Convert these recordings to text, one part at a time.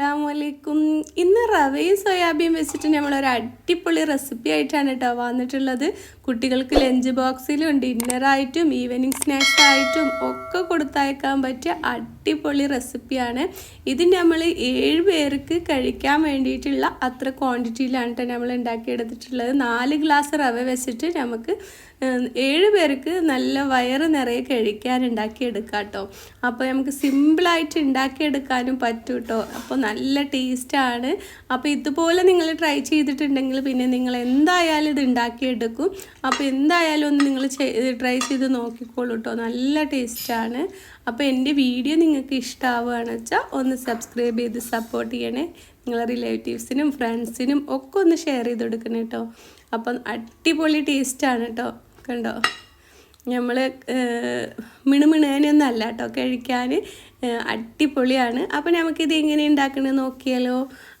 അസ്സലാമു അലൈക്കും ഇന്ന് റവയും സോയാബീൻ വെച്ചിട്ട് നമ്മളൊരു അടിപൊളി റെസിപ്പി ആയിട്ടാണ് കേട്ടോ വന്നിട്ടുള്ളത്. കുട്ടികൾക്ക് ലഞ്ച് ബോക്സിലും ഡിന്നറായിട്ടും ഈവനിങ് സ്നാക്സ് ആയിട്ടും ഒക്കെ കൊടുത്തയക്കാൻ പറ്റിയ അടിപൊളി റെസിപ്പിയാണ് ഇത് നമ്മൾ ഏഴ് പേർക്ക് കഴിക്കാൻ വേണ്ടിയിട്ടുള്ള അത്ര ക്വാണ്ടിറ്റിയിലാണ് കേട്ടോ നമ്മൾ ഉണ്ടാക്കിയെടുത്തിട്ടുള്ളത്. നാല് ഗ്ലാസ് റവ വെച്ചിട്ട് നമുക്ക് ഏഴ് പേർക്ക് നല്ല വയറ് നിറയെ കഴിക്കാൻ ഉണ്ടാക്കിയെടുക്കാം കേട്ടോ അപ്പോൾ നമുക്ക് സിമ്പിളായിട്ട് ഉണ്ടാക്കിയെടുക്കാനും പറ്റും കേട്ടോ അപ്പോൾ നല്ല ടേസ്റ്റാണ് അപ്പോൾ ഇതുപോലെ നിങ്ങൾ ട്രൈ ചെയ്തിട്ടുണ്ടെങ്കിൽ പിന്നെ നിങ്ങൾ എന്തായാലും ഇത് ഉണ്ടാക്കിയെടുക്കും. അപ്പോൾ എന്തായാലും ഒന്ന് നിങ്ങൾ ട്രൈ ചെയ്ത് നോക്കിക്കോളൂ കേട്ടോ നല്ല ടേസ്റ്റാണ് അപ്പോൾ എന്റെ വീഡിയോ നിങ്ങൾക്ക് ഇഷ്ടമാവുകയാണെന്ന് വെച്ചാൽ ഒന്ന് സബ്സ്ക്രൈബ് ചെയ്ത് സപ്പോർട്ട് ചെയ്യണേ. നിങ്ങളെ റിലേറ്റീവ്സിനും ഫ്രണ്ട്സിനും ഒക്കെ ഒന്ന് ഷെയർ ചെയ്ത് കൊടുക്കണം കേട്ടോ അപ്പം അടിപൊളി ടേസ്റ്റാണ് കേട്ടോ കണ്ടോ? നമ്മൾ മിണുമിണേനൊന്നും അല്ല കേട്ടോ കഴിക്കാൻ അടിപൊളിയാണ്. അപ്പോൾ നമുക്കിത് എങ്ങനെ ഉണ്ടാക്കണമെന്ന് നോക്കിയാലോ.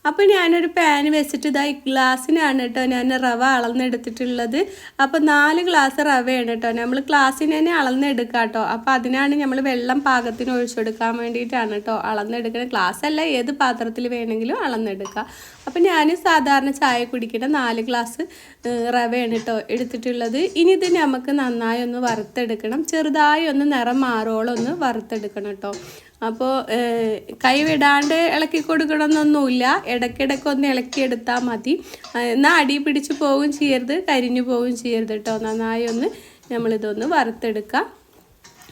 അപ്പോൾ ഞാനൊരു പാൻ വെച്ചിട്ട് ഇതാ ഈ ഗ്ലാസ്സിനാണ് കേട്ടോ ഞാൻ റവ അളന്നെടുത്തിട്ടുള്ളത്. അപ്പോൾ നാല് ഗ്ലാസ് റവയാണ് കേട്ടോ നമ്മൾ ഗ്ലാസ്സിന് തന്നെ അളന്നെടുക്കുക കേട്ടോ അപ്പോൾ അതിനാണ് നമ്മൾ വെള്ളം പാകത്തിന് ഒഴിച്ചെടുക്കാൻ വേണ്ടിയിട്ടാണ് കേട്ടോ അളന്നെടുക്കുന്നത് ഗ്ലാസ് അല്ല ഏത് പാത്രത്തിൽ വേണമെങ്കിലും അളന്നെടുക്കുക അപ്പോൾ ഞാൻ സാധാരണ ചായ കുടിക്കുന്ന നാല് ഗ്ലാസ് റവയാണ് കേട്ടോ എടുത്തിട്ടുള്ളത്. ഇനി ഇത് നമുക്ക് നന്നായി ഒന്ന് വറുത്തെടുക്കണം. ചെറുതായി ഒന്ന് നിറം മാറോളം ഒന്ന് വറുത്തെടുക്കണം കേട്ടോ അപ്പോൾ കൈവിടാണ്ട് ഇളക്കി കൊടുക്കണമെന്നൊന്നുമില്ല ഇടയ്ക്കിടയ്ക്ക് ഒന്ന് ഇളക്കിയെടുത്താൽ മതി. എന്നാൽ അടി പിടിച്ച് പോവുകയും ചെയ്യരുത് കരിഞ്ഞു പോവുകയും ചെയ്യരുത് കേട്ടോ നന്നായി ഒന്ന് നമ്മളിതൊന്ന് വറുത്തെടുക്കാം.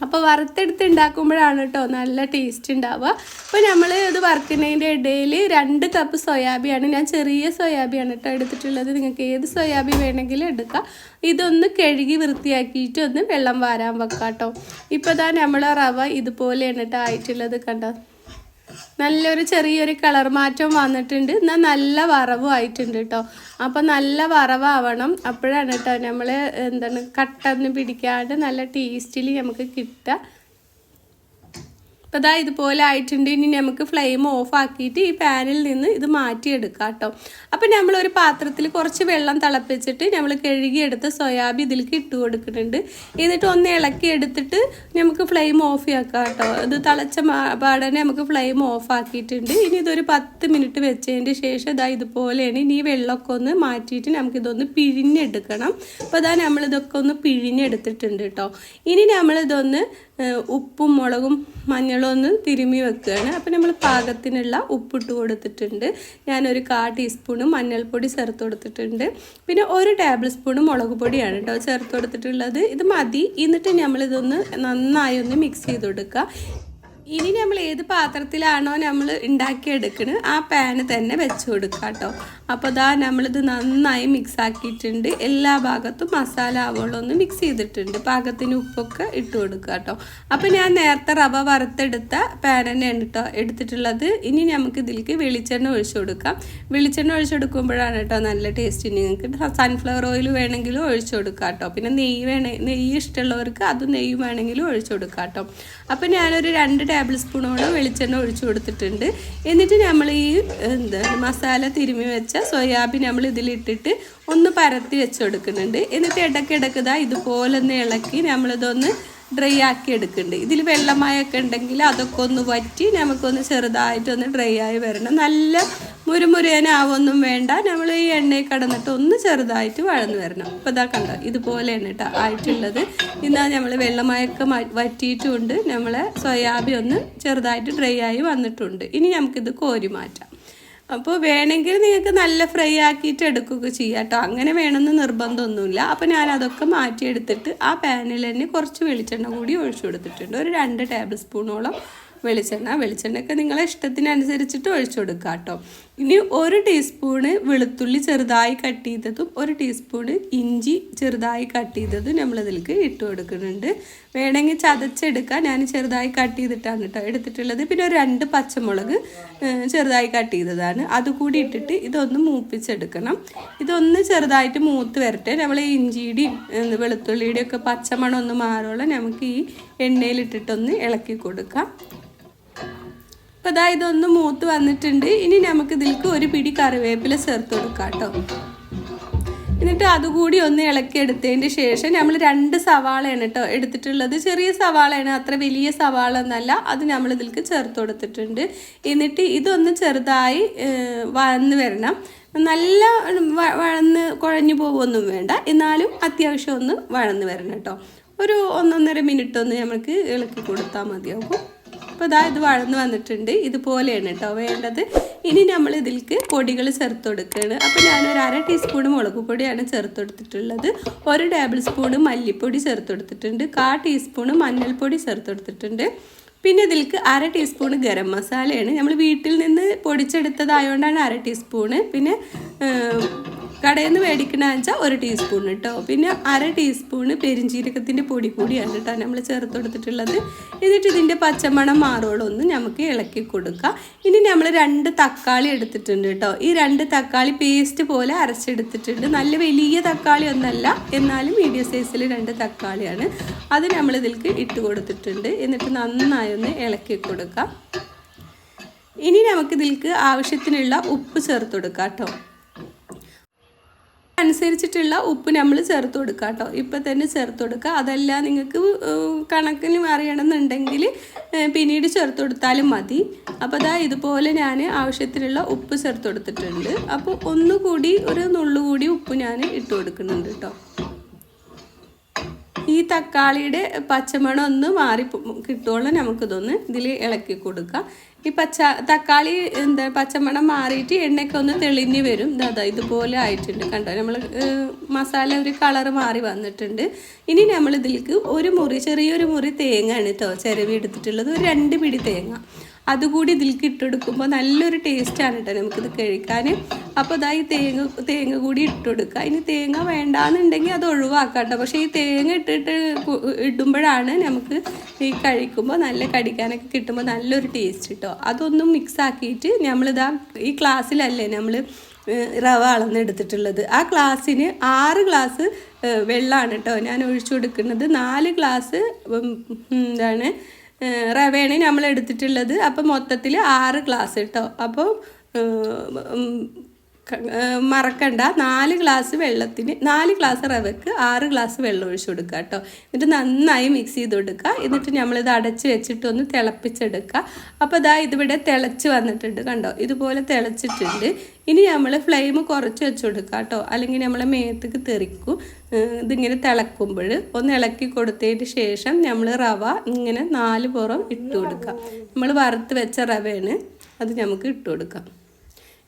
അപ്പോൾ വറുത്തെടുത്ത് ഉണ്ടാക്കുമ്പോഴാണ് കേട്ടോ നല്ല ടേസ്റ്റ് ഉണ്ടാവുക അപ്പോൾ നമ്മൾ ഇത് വറുക്കുന്നതിന്റെ ഇടയിൽ രണ്ട് കപ്പ് സോയാബിയാണ് ഞാൻ ചെറിയ സോയാബിയാണ് കേട്ടോ എടുത്തിട്ടുള്ളത്. നിങ്ങൾക്ക് ഏത് സോയാബി വേണമെങ്കിലും എടുക്കാം. ഇതൊന്ന് കഴുകി വൃത്തിയാക്കിയിട്ട് ഒന്ന് വെള്ളം വാരാൻ വെക്കാം കേട്ടോ ഇപ്പോൾ ഇതാ നമ്മളെ റവ ഇതുപോലെയാണ് കേട്ടോ ആയിട്ടുള്ളത് കണ്ടോ? നല്ലൊരു ചെറിയൊരു കളർ മാറ്റം വന്നിട്ടുണ്ട്. എന്നാൽ നല്ല വറവും ആയിട്ടുണ്ട് കേട്ടോ അപ്പോൾ നല്ല വറവാവണം. അപ്പോഴാണ് കേട്ടോ നമ്മൾ എന്താണ് കട്ടൊന്നും പിടിക്കാണ്ട് നല്ല ടേസ്റ്റിൽ നമുക്ക് കിട്ടുക. അപ്പോൾ അതാ ഇതുപോലെ ആയിട്ടുണ്ട്. ഇനി നമുക്ക് ഫ്ലെയിം ഓഫ് ആക്കിയിട്ട് ഈ പാനിൽ നിന്ന് ഇത് മാറ്റിയെടുക്കാം കേട്ടോ. അപ്പോൾ നമ്മളൊരു പാത്രത്തിൽ കുറച്ച് വെള്ളം തിളപ്പിച്ചിട്ട് നമ്മൾ കഴുകിയെടുത്ത സോയാബി ഇതിലേക്ക് ഇട്ട് കൊടുക്കുന്നുണ്ട്. എന്നിട്ട് ഒന്ന് ഇളക്കി എടുത്തിട്ട് നമുക്ക് ഫ്ലെയിം ഓഫ് ആക്കാം കേട്ടോ. ഇത് തിളച്ച പാടനെ നമുക്ക് ഫ്ലെയിം ഓഫ് ആക്കിയിട്ടുണ്ട്. ഇനി ഇതൊരു പത്ത് മിനിറ്റ് വെച്ചതിന്റെ ശേഷം ഇതാ ഇതുപോലെയാണ്. ഇനി ഈ വെള്ളമൊക്കെ ഒന്ന് മാറ്റിയിട്ട് നമുക്കിതൊന്ന് പിഴിഞ്ഞെടുക്കണം. അപ്പോൾ അതാ നമ്മളിതൊക്കെ ഒന്ന് പിഴിഞ്ഞെടുത്തിട്ടുണ്ട് കേട്ടോ. ഇനി നമ്മളിതൊന്ന് ഉപ്പും മുളകും മഞ്ഞളും ഒന്ന് തിരുമ്മി വെക്കുകയാണ്. അപ്പോൾ നമ്മൾ പാകത്തിനുള്ള ഉപ്പിട്ട് കൊടുത്തിട്ടുണ്ട്. ഞാനൊരു കാ ടീസ്പൂണ് മഞ്ഞൾപ്പൊടി ചേർത്ത് കൊടുത്തിട്ടുണ്ട്. പിന്നെ ഒരു ടേബിൾ സ്പൂണ് മുളക് പൊടിയാണ് കേട്ടോ ചേർത്ത് കൊടുത്തിട്ടുള്ളത്. ഇത് മതി. എന്നിട്ട് നമ്മളിതൊന്ന് നന്നായി ഒന്ന് മിക്സ് ചെയ്ത് കൊടുക്കുക. ഇനി നമ്മൾ ഏത് പാത്രത്തിലാണോ നമ്മൾ ഉണ്ടാക്കിയെടുക്കുന്നത് ആ പാന് തന്നെ വെച്ച് കൊടുക്കുക കേട്ടോ. അപ്പോൾ ദാ നമ്മളിത് നന്നായി മിക്സ് ആക്കിയിട്ടുണ്ട്. എല്ലാ ഭാഗത്തും മസാല ആവുകളൊന്ന് മിക്സ് ചെയ്തിട്ടുണ്ട്. പാകത്തിന് ഉപ്പൊക്കെ ഇട്ട് കൊടുക്കുക കേട്ടോ. അപ്പോൾ ഞാൻ നേരത്തെ റവ വറുത്തെടുത്ത തന്നെയാണ് കേട്ടോ എടുത്തിട്ടുള്ളത്. ഇനി നമുക്ക് ഇതിലേക്ക് വെളിച്ചെണ്ണ ഒഴിച്ചു കൊടുക്കാം. വെളിച്ചെണ്ണ ഒഴിച്ചു കൊടുക്കുമ്പോഴാണ് കേട്ടോ നല്ല ടേസ്റ്റ് നിങ്ങൾക്ക് സൺഫ്ലവർ ഓയിൽ വേണമെങ്കിലും ഒഴിച്ചു കൊടുക്കാം കേട്ടോ. പിന്നെ നെയ്യ് വേണേ നെയ്യ് ഇഷ്ടമുള്ളവർക്ക് അത് നെയ്യ് വേണമെങ്കിലും ഒഴിച്ചു കൊടുക്കാം കേട്ടോ. അപ്പോൾ ഞാനൊരു രണ്ട് ടേബിൾ സ്പൂണോളം വെളിച്ചെണ്ണ ഒഴിച്ചു കൊടുത്തിട്ടുണ്ട്. എന്നിട്ട് നമ്മൾ ഈ എന്താ മസാല തിരുമി വെച്ച സോയാബീൻ നമ്മൾ ഇതിലിട്ടിട്ട് ഒന്ന് പരത്തി വെച്ച് കൊടുക്കുന്നുണ്ട്. എന്നിട്ട് ഇടയ്ക്കിടയ്ക്ക് ഇതാ ഇതുപോലെ ഒന്ന് ഇളക്കി നമ്മളിതൊന്ന് ഡ്രൈ ആക്കി എടുക്കുന്നുണ്ട്. ഇതിൽ വെള്ളമായൊക്കെ ഉണ്ടെങ്കിൽ അതൊക്കെ ഒന്ന് വറ്റി നമുക്കൊന്ന് ചെറുതായിട്ടൊന്ന് ഡ്രൈ ആയി വരണം. നല്ല മുരുമുരേനാവൊന്നും വേണ്ട. നമ്മൾ ഈ എണ്ണയിൽ കടന്നിട്ട് ഒന്ന് ചെറുതായിട്ട് വഴന്ന് വരണം. അപ്പോൾ ഇതാ കണ്ടോ ഇതുപോലെയാണ് കേട്ടോ ആയിട്ടുള്ളത്. ഇന്നാ നമ്മൾ വെള്ളമയൊക്കെ വറ്റിയിട്ടുണ്ട്. നമ്മളെ സോയാബി ഒന്ന് ചെറുതായിട്ട് ഡ്രൈ ആയി വന്നിട്ടുണ്ട്. ഇനി നമുക്കിത് കോരി മാറ്റാം. അപ്പോൾ വേണമെങ്കിൽ നിങ്ങൾക്ക് നല്ല ഫ്രൈ ആക്കിയിട്ട് എടുക്കുക ചെയ്യാം കേട്ടോ. അങ്ങനെ വേണമെന്ന് നിർബന്ധമൊന്നുമില്ല. അപ്പോൾ ഞാൻ അതൊക്കെ മാറ്റിയെടുത്തിട്ട് ആ പാനിൽ തന്നെ കുറച്ച് വെളിച്ചെണ്ണ കൂടി ഒഴിച്ചു കൊടുത്തിട്ടുണ്ട്. ഒരു രണ്ട് ടേബിൾ സ്പൂണോളം വെളിച്ചെണ്ണ. വെളിച്ചെണ്ണയൊക്കെ നിങ്ങളെ ഇഷ്ടത്തിനനുസരിച്ചിട്ട് ഒഴിച്ചു കൊടുക്കുക കേട്ടോ. ഇനി ഒരു ടീസ്പൂണ് വെളുത്തുള്ളി ചെറുതായി കട്ട് ചെയ്തതും ഒരു ടീസ്പൂണ് ഇഞ്ചി ചെറുതായി കട്ട് ചെയ്തതും നമ്മളിതിലേക്ക് ഇട്ട് കൊടുക്കുന്നുണ്ട്. വേണമെങ്കിൽ ചതച്ചെടുക്കാം. ഞാൻ ചെറുതായി കട്ട് ചെയ്തിട്ടാണ് കേട്ടോ എടുത്തിട്ടുള്ളത്. പിന്നെ ഒരു രണ്ട് പച്ചമുളക് ചെറുതായി കട്ട് ചെയ്തതാണ്. അതുകൂടി ഇട്ടിട്ട് ഇതൊന്ന് മൂപ്പിച്ചെടുക്കണം. ഇതൊന്ന് ചെറുതായിട്ട് മൂത്ത് വരട്ടെ. നമ്മൾ ഈ ഇഞ്ചിയുടെയും വെളുത്തുള്ളിയുടെയും ഒക്കെ പച്ചമണം ഒന്ന് മാറോളം നമുക്ക് ഈ എണ്ണയിലിട്ടിട്ടൊന്ന് ഇളക്കി കൊടുക്കാം. അപ്പോൾ അതാ ഇതൊന്ന് മൂത്ത് വന്നിട്ടുണ്ട്. ഇനി നമുക്ക് ഇതിൽക്ക് ഒരു പിടി കറിവേപ്പില ചേർത്ത് കൊടുക്കാം കേട്ടോ. എന്നിട്ട് അതുകൂടി ഒന്ന് ഇളക്കി എടുത്തതിന് ശേഷം നമ്മൾ രണ്ട് സവാളയാണ് കേട്ടോ എടുത്തിട്ടുള്ളത്. ചെറിയ സവാളയാണ് അത്ര വലിയ സവാള എന്നല്ല അത് നമ്മൾ ഇതിൽക്ക് ചേർത്ത് കൊടുത്തിട്ടുണ്ട്. എന്നിട്ട് ഇതൊന്ന് ചെറുതായി വന്ന് വരണം. നല്ല വഴന്ന് കുഴഞ്ഞു പോകുമൊന്നും വേണ്ട. എന്നാലും അത്യാവശ്യം ഒന്ന് വഴന്ന് വരണം കേട്ടോ. ഒരു ഒന്നൊന്നര മിനിറ്റ് ഒന്ന് നമുക്ക് ഇളക്കി കൊടുത്താൽ മതിയാകും. അപ്പോൾ ഇതാ ഇത് വളർന്ന് വന്നിട്ടുണ്ട്. ഇതുപോലെയാണ് കേട്ടോ വേണ്ടത്. ഇനി നമ്മൾ ഇതിലേക്ക് പൊടികൾ ചേർത്ത് കൊടുക്കുകയാണ് അപ്പോൾ ഞാനൊരു അര ടീസ്പൂൺ മുളക് പൊടിയാണ് ചേർത്ത് കൊടുത്തിട്ടുള്ളത്. ഒരു ടേബിൾ സ്പൂൺ മല്ലിപ്പൊടി ചേർത്ത് കൊടുത്തിട്ടുണ്ട്. കാ ടീസ്പൂൺ മഞ്ഞൾപ്പൊടി ചേർത്ത് കൊടുത്തിട്ടുണ്ട്. പിന്നെ ഇതിലേക്ക് അര ടീസ്പൂൺ ഗരം മസാലയാണ്. നമ്മൾ വീട്ടിൽ നിന്ന് പൊടിച്ചെടുത്തതായതുകൊണ്ടാണ് അര ടീസ്പൂണ് പിന്നെ കടയിൽ നിന്ന് മേടിക്കണ വെച്ചാൽ ഒരു ടീസ്പൂൺ കേട്ടോ പിന്നെ അര ടീസ്പൂണ് പെരിഞ്ചീരകത്തിന്റെ പൊടി കൂടിയാണ് കേട്ടോ നമ്മൾ ചേർത്ത് കൊടുത്തിട്ടുള്ളത്. എന്നിട്ട് ഇതിന്റെ പച്ചമണം മാറോളൊന്ന് നമുക്ക് ഇളക്കി കൊടുക്കാം. ഇനി നമ്മൾ രണ്ട് തക്കാളി എടുത്തിട്ടുണ്ട് കേട്ടോ ഈ രണ്ട് തക്കാളി പേസ്റ്റ് പോലെ അരച്ചെടുത്തിട്ടുണ്ട്. നല്ല വലിയ തക്കാളി ഒന്നല്ല. എന്നാലും മീഡിയം സൈസിൽ രണ്ട് തക്കാളിയാണ്. അത് നമ്മൾ ഇതിൽക്ക് ഇട്ട് കൊടുത്തിട്ടുണ്ട്. എന്നിട്ട് നന്നായി ഒന്ന് ഇളക്കി കൊടുക്കാം. ഇനി നമുക്ക് ഇതിലേക്ക് ആവശ്യത്തിനുള്ള ഉപ്പ് ചേർത്ത് കൊടുക്കാം കേട്ടോ അനുസരിച്ചിട്ടുള്ള ഉപ്പ് നമ്മൾ ചേർത്ത് കൊടുക്കുക കേട്ടോ ഇപ്പം തന്നെ ചേർത്ത് കൊടുക്കുക അതല്ല നിങ്ങൾക്ക് കണക്കിന് അറിയണമെന്നുണ്ടെങ്കിൽ പിന്നീട് ചേർത്ത് കൊടുത്താലും മതി. അപ്പോൾ അതാ ഇതുപോലെ ഞാൻ ആവശ്യത്തിനുള്ള ഉപ്പ് ചേർത്ത് കൊടുത്തിട്ടുണ്ട്. അപ്പോൾ ഒന്നുകൂടി ഒരു നുള്ളുകൂടി ഉപ്പ് ഞാൻ ഇട്ട് കൊടുക്കുന്നുണ്ട് കേട്ടോ ഈ തക്കാളിയുടെ പച്ചമണം ഒന്ന് മാറി കിട്ടുവോളം നമുക്കിതൊന്ന് ഇതിൽ ഇളക്കി കൊടുക്കാം. ഈ പച്ച തക്കാളി എന്താ പച്ചമണം മാറിയിട്ട് എണ്ണയൊക്കെ ഒന്ന് തെളിഞ്ഞ് വരും. ദാ ദാ ഇതുപോലെ ആയിട്ടുണ്ട് കണ്ടോ? നമ്മൾ മസാല ഒരു കളർ മാറി വന്നിട്ടുണ്ട്. ഇനി നമ്മൾ ഇതിലേക്ക് ഒരു മുറി ചെറിയൊരു മുറി തേങ്ങ ആണ് കേട്ടോ ചിരവി എടുത്തിട്ടുള്ളത്. ഒരു രണ്ട് പിടി തേങ്ങ. അതുകൂടി ഇതിലേക്ക് ഇട്ടെടുക്കുമ്പോൾ നല്ലൊരു ടേസ്റ്റാണ് കേട്ടോ നമുക്കിത് കഴിക്കാൻ അപ്പോൾ ഈ തേങ്ങ തേങ്ങ കൂടി ഇട്ടെടുക്കുക. ഇനി തേങ്ങ വേണ്ടാന്നുണ്ടെങ്കിൽ അത് ഒഴിവാക്കാം കേട്ടോ പക്ഷേ ഈ തേങ്ങ ഇട്ടിട്ട് ഇടുമ്പോഴാണ് നമുക്ക് ഈ കഴിക്കുമ്പോൾ നല്ല കടിക്കാനൊക്കെ കിട്ടുമ്പോൾ നല്ലൊരു ടേസ്റ്റ് കിട്ടും അതൊന്നും മിക്സ് ആക്കിയിട്ട് നമ്മളിതാ ഈ ക്ലാസ്സിലല്ലേ നമ്മൾ റവ അളന്നെടുത്തിട്ടുള്ളത് ആ ഗ്ലാസ്സിന് ആറ് ഗ്ലാസ് വെള്ളമാണ് കേട്ടോ ഞാൻ ഒഴിച്ചു കൊടുക്കുന്നത്. നാല് ഗ്ലാസ് എന്താണ് റവയാണ് നമ്മൾ എടുത്തിട്ടുള്ളത് അപ്പോൾ മൊത്തത്തിൽ ആറ് ഗ്ലാസ് കേട്ടോ അപ്പോൾ മറക്കണ്ട. നാല് ഗ്ലാസ് വെള്ളത്തിന് നാല് ഗ്ലാസ് റവയ്ക്ക് ആറ് ഗ്ലാസ് വെള്ളം ഒഴിച്ചു കൊടുക്കുക കേട്ടോ. എന്നിട്ട് നന്നായി മിക്സ് ചെയ്ത് കൊടുക്കുക. എന്നിട്ട് നമ്മളിത് അടച്ച് വെച്ചിട്ട് ഒന്ന് തിളപ്പിച്ചെടുക്കുക. അപ്പോൾ ഇതാ ഇതിവിടെ തിളച്ച് വന്നിട്ടുണ്ട് കണ്ടോ? ഇതുപോലെ തിളച്ചിട്ടുണ്ട്. ഇനി നമ്മൾ ഫ്ലെയിം കുറച്ച് വെച്ച് കൊടുക്കുക കേട്ടോ. അല്ലെങ്കിൽ നമ്മളെ മേത്തേക്ക് തെറിക്കും. ഇതിങ്ങനെ തിളക്കുമ്പോൾ ഒന്ന് ഇളക്കി കൊടുത്തതിന് ശേഷം നമ്മൾ റവ ഇങ്ങനെ നാല് പുറം ഇട്ട് കൊടുക്കുക. നമ്മൾ വറുത്ത് വെച്ച റവയാണ്. അത് നമുക്ക് ഇട്ട് കൊടുക്കാം.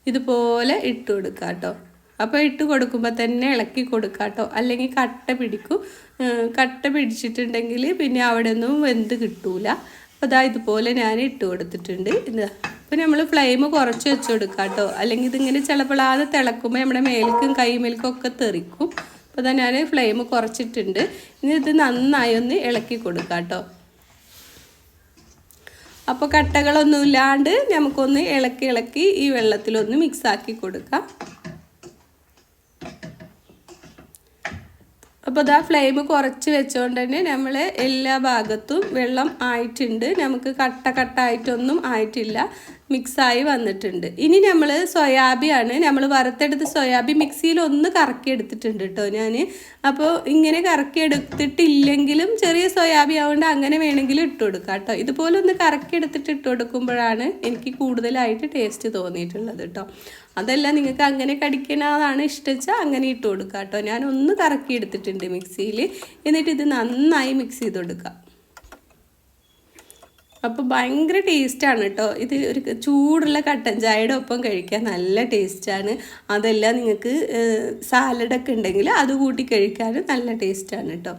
ഇതുപോലെ ഇട്ട് കൊടുക്കുക കേട്ടോ. അപ്പോൾ ഇട്ട് കൊടുക്കുമ്പോൾ തന്നെ ഇളക്കി കൊടുക്കുക കേട്ടോ. അല്ലെങ്കിൽ കട്ട പിടിക്കും. കട്ട പിടിച്ചിട്ടുണ്ടെങ്കിൽ പിന്നെ അവിടെ ഒന്നും വെന്ത് കിട്ടൂല. അപ്പോൾ അതാ ഇതുപോലെ ഞാൻ ഇട്ട് കൊടുത്തിട്ടുണ്ട്. ഇതാ അപ്പോൾ നമ്മൾ ഫ്ലെയിം കുറച്ച് വെച്ച് കൊടുക്കുക കേട്ടോ. അല്ലെങ്കിൽ ഇതിങ്ങനെ ചിലപ്പോഴാതെ തിളക്കുമ്പോൾ നമ്മുടെ മേൽക്കും കൈമേൽക്കും ഒക്കെ തെറിക്കും. അപ്പോൾ അതാ ഞാൻ ഫ്ലെയിം കുറച്ചിട്ടുണ്ട്. ഇനി ഇത് നന്നായി ഒന്ന് ഇളക്കി കൊടുക്കുക കേട്ടോ. അപ്പോൾ കട്ടകളൊന്നും ഇല്ലാണ്ട് നമുക്കൊന്ന് ഇളക്കി ഇളക്കി ഈ വെള്ളത്തിലൊന്ന് മിക്സാക്കി കൊടുക്കാം. അപ്പോൾ ഇതാ ഫ്ലെയിം കുറച്ച് വെച്ചുകൊണ്ട് തന്നെ നമ്മൾ എല്ലാ ഭാഗത്തും വെള്ളം ആയിട്ടുണ്ട്. നമുക്ക് കട്ട കട്ടായിട്ടൊന്നും ആയിട്ടില്ല. മിക്സായി വന്നിട്ടുണ്ട്. ഇനി നമ്മൾ സോയാബിയാണ്. നമ്മൾ വറുത്തെടുത്ത് സോയാബി മിക്സിയിൽ ഒന്ന് കറക്കി എടുത്തിട്ടുണ്ട് കേട്ടോ ഞാൻ അപ്പോൾ ഇങ്ങനെ കറക്കി എടുത്തിട്ടില്ലെങ്കിലും ചെറിയ സോയാബി ആവുകൊണ്ട് അങ്ങനെ വേണമെങ്കിൽ ഇട്ട് കൊടുക്കാം കേട്ടോ ഇതുപോലെ ഒന്ന് കറക്കി എടുത്തിട്ട് ഇട്ട് കൊടുക്കുമ്പോഴാണ് എനിക്ക് കൂടുതലായിട്ട് ടേസ്റ്റ് തോന്നിയിട്ടുള്ളത് കേട്ടോ അതല്ല നിങ്ങൾക്ക് അങ്ങനെ കടിക്കണതാണ് ഇഷ്ടച്ചാൽ അങ്ങനെ ഇട്ട് കൊടുക്കാം കേട്ടോ ഞാൻ ഒന്ന് കറക്കി എടുത്തിട്ടുണ്ട് മിക്സിയിൽ എന്നിട്ട് ഇത് നന്നായി മിക്സ് ചെയ്ത് കൊടുക്കുക അപ്പോൾ ഭയങ്കര ടേസ്റ്റാണ് കേട്ടോ ഇത് ഒരു ചൂടുള്ള കട്ടൻ ചായയുടെ ഒപ്പം കഴിക്കാൻ നല്ല ടേസ്റ്റാണ് അതെല്ലാം നിങ്ങൾക്ക് സാലഡൊക്കെ ഉണ്ടെങ്കിൽ അത് കൂട്ടി കഴിക്കാനും നല്ല ടേസ്റ്റാണ് കേട്ടോ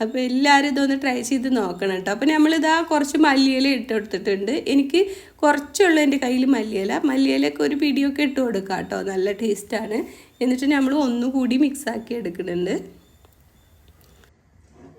അപ്പോൾ എല്ലാവരും ഇതൊന്ന് ട്രൈ ചെയ്ത് നോക്കണം കേട്ടോ അപ്പോൾ നമ്മളിതാ കുറച്ച് മല്ലിയില ഇട്ട് കൊടുത്തിട്ടുണ്ട്. എനിക്ക് കുറച്ചുള്ളൂ എന്റെ കയ്യിൽ മല്ലിയില. മല്ലിയിലൊക്കെ ഒരു പിടിയൊക്കെ ഇട്ട് കൊടുക്കാം കേട്ടോ നല്ല ടേസ്റ്റാണ് എന്നിട്ട് നമ്മൾ ഒന്നുകൂടി മിക്സാക്കി എടുക്കുന്നുണ്ട്.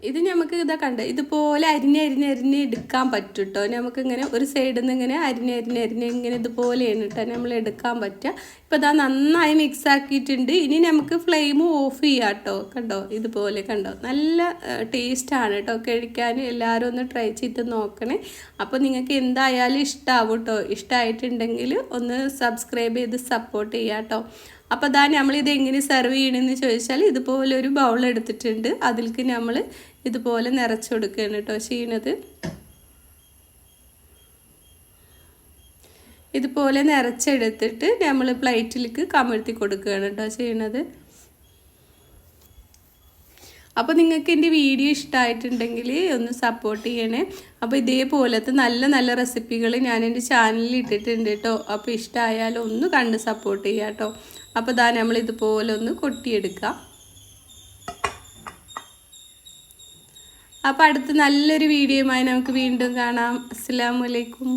ഇത് നമുക്ക് ഇതാ കണ്ട ഇതുപോലെ അരിഞ്ഞ് അരിഞ്ഞ് അരിഞ്ഞ് എടുക്കാൻ പറ്റും കേട്ടോ നമുക്ക് ഇങ്ങനെ ഒരു സൈഡിൽ നിന്ന് ഇങ്ങനെ അരിഞ്ഞ് അരിഞ്ഞ് അരിഞ്ഞ് ഇങ്ങനെ ഇതുപോലെയാണ് കേട്ടോ നമ്മൾ എടുക്കാൻ പറ്റുക. ഇപ്പോൾ ഇതാ നന്നായി മിക്സ് ആക്കിയിട്ടുണ്ട്. ഇനി നമുക്ക് ഫ്ലെയിം ഓഫ് ചെയ്യാം കേട്ടോ. കണ്ടോ? ഇതുപോലെ കണ്ടോ? നല്ല ടേസ്റ്റാണ് കേട്ടോ. കഴിക്കാൻ എല്ലാവരും ഒന്ന് ട്രൈ ചെയ്ത് നോക്കണേ. അപ്പോൾ നിങ്ങൾക്ക് എന്തായാലും ഇഷ്ടമാവും കേട്ടോ. ഇഷ്ടമായിട്ടുണ്ടെങ്കിൽ ഒന്ന് സബ്സ്ക്രൈബ് ചെയ്ത് സപ്പോർട്ട് ചെയ്യാം കേട്ടോ. അപ്പോൾ അതാ നമ്മളിത് എങ്ങനെ സെർവ് ചെയ്യണമെന്ന് ചോദിച്ചാൽ ഇതുപോലെ ഒരു ബൗൾ എടുത്തിട്ടുണ്ട്. അതിലേക്ക് നമ്മൾ ഇതുപോലെ നിറച്ച് കൊടുക്കുകയാണ് കേട്ടോ ചെയ്യണത്. ഇതുപോലെ നിറച്ചെടുത്തിട്ട് നമ്മൾ പ്ലേറ്റിലേക്ക് കമഴ്ത്തി കൊടുക്കുകയാണ് കേട്ടോ ചെയ്യണത്. അപ്പോൾ നിങ്ങൾക്ക് എന്റെ വീഡിയോ ഇഷ്ടമായിട്ടുണ്ടെങ്കിൽ ഒന്ന് സപ്പോർട്ട് ചെയ്യണേ. അപ്പോൾ ഇതേപോലത്തെ നല്ല നല്ല റെസിപ്പികൾ ഞാൻ എന്റെ ചാനലിൽ ഇട്ടിട്ടുണ്ട് കേട്ടോ. അപ്പോൾ ഇഷ്ടമായാലും ഒന്ന് കണ്ട് സപ്പോർട്ട് ചെയ്യാം കേട്ടോ. അപ്പോൾ ഇതാ നമ്മൾ ഇതുപോലെ ഒന്ന് കൊട്ടിയെടുക്കാം. അപ്പോൾ അടുത്ത നല്ലൊരു വീഡിയോയുമായി നമുക്ക് വീണ്ടും കാണാം. അസ്സാം വലൈക്കും